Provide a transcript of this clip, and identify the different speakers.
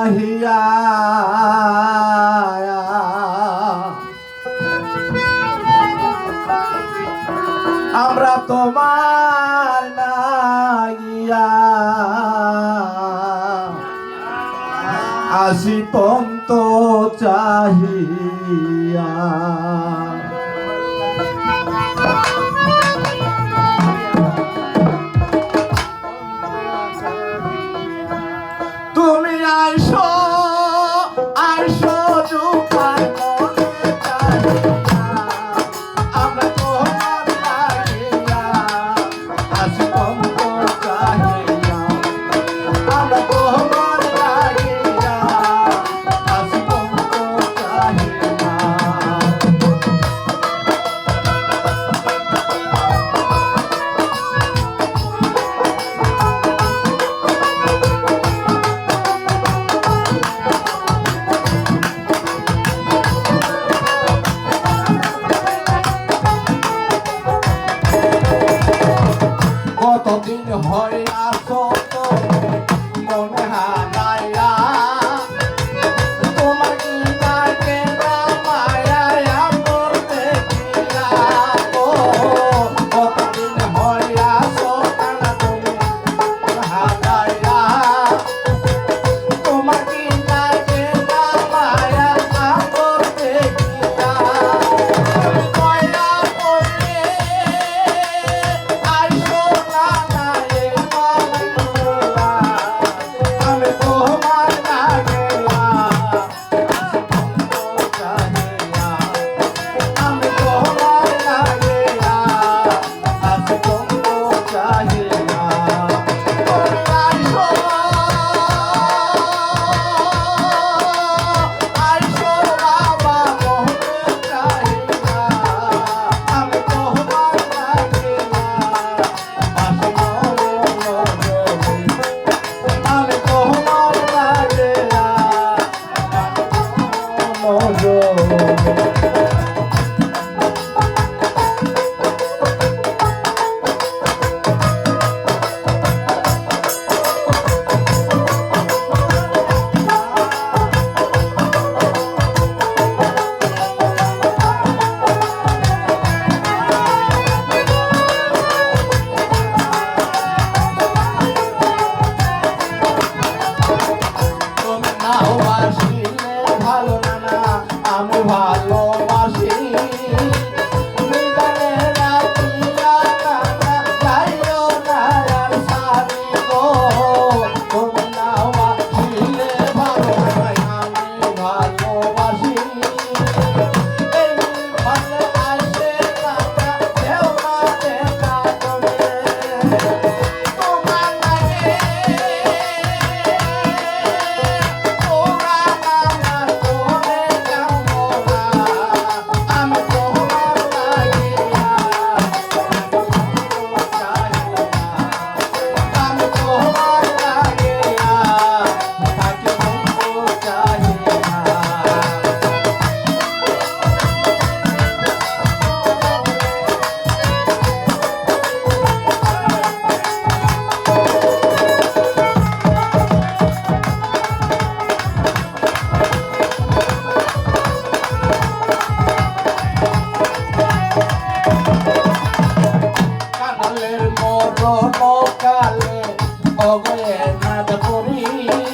Speaker 1: চাহিয়া আমরা তোমার নাইয়া আসি পন্ত চাহিয়া। ভয় আসো নাদ পরি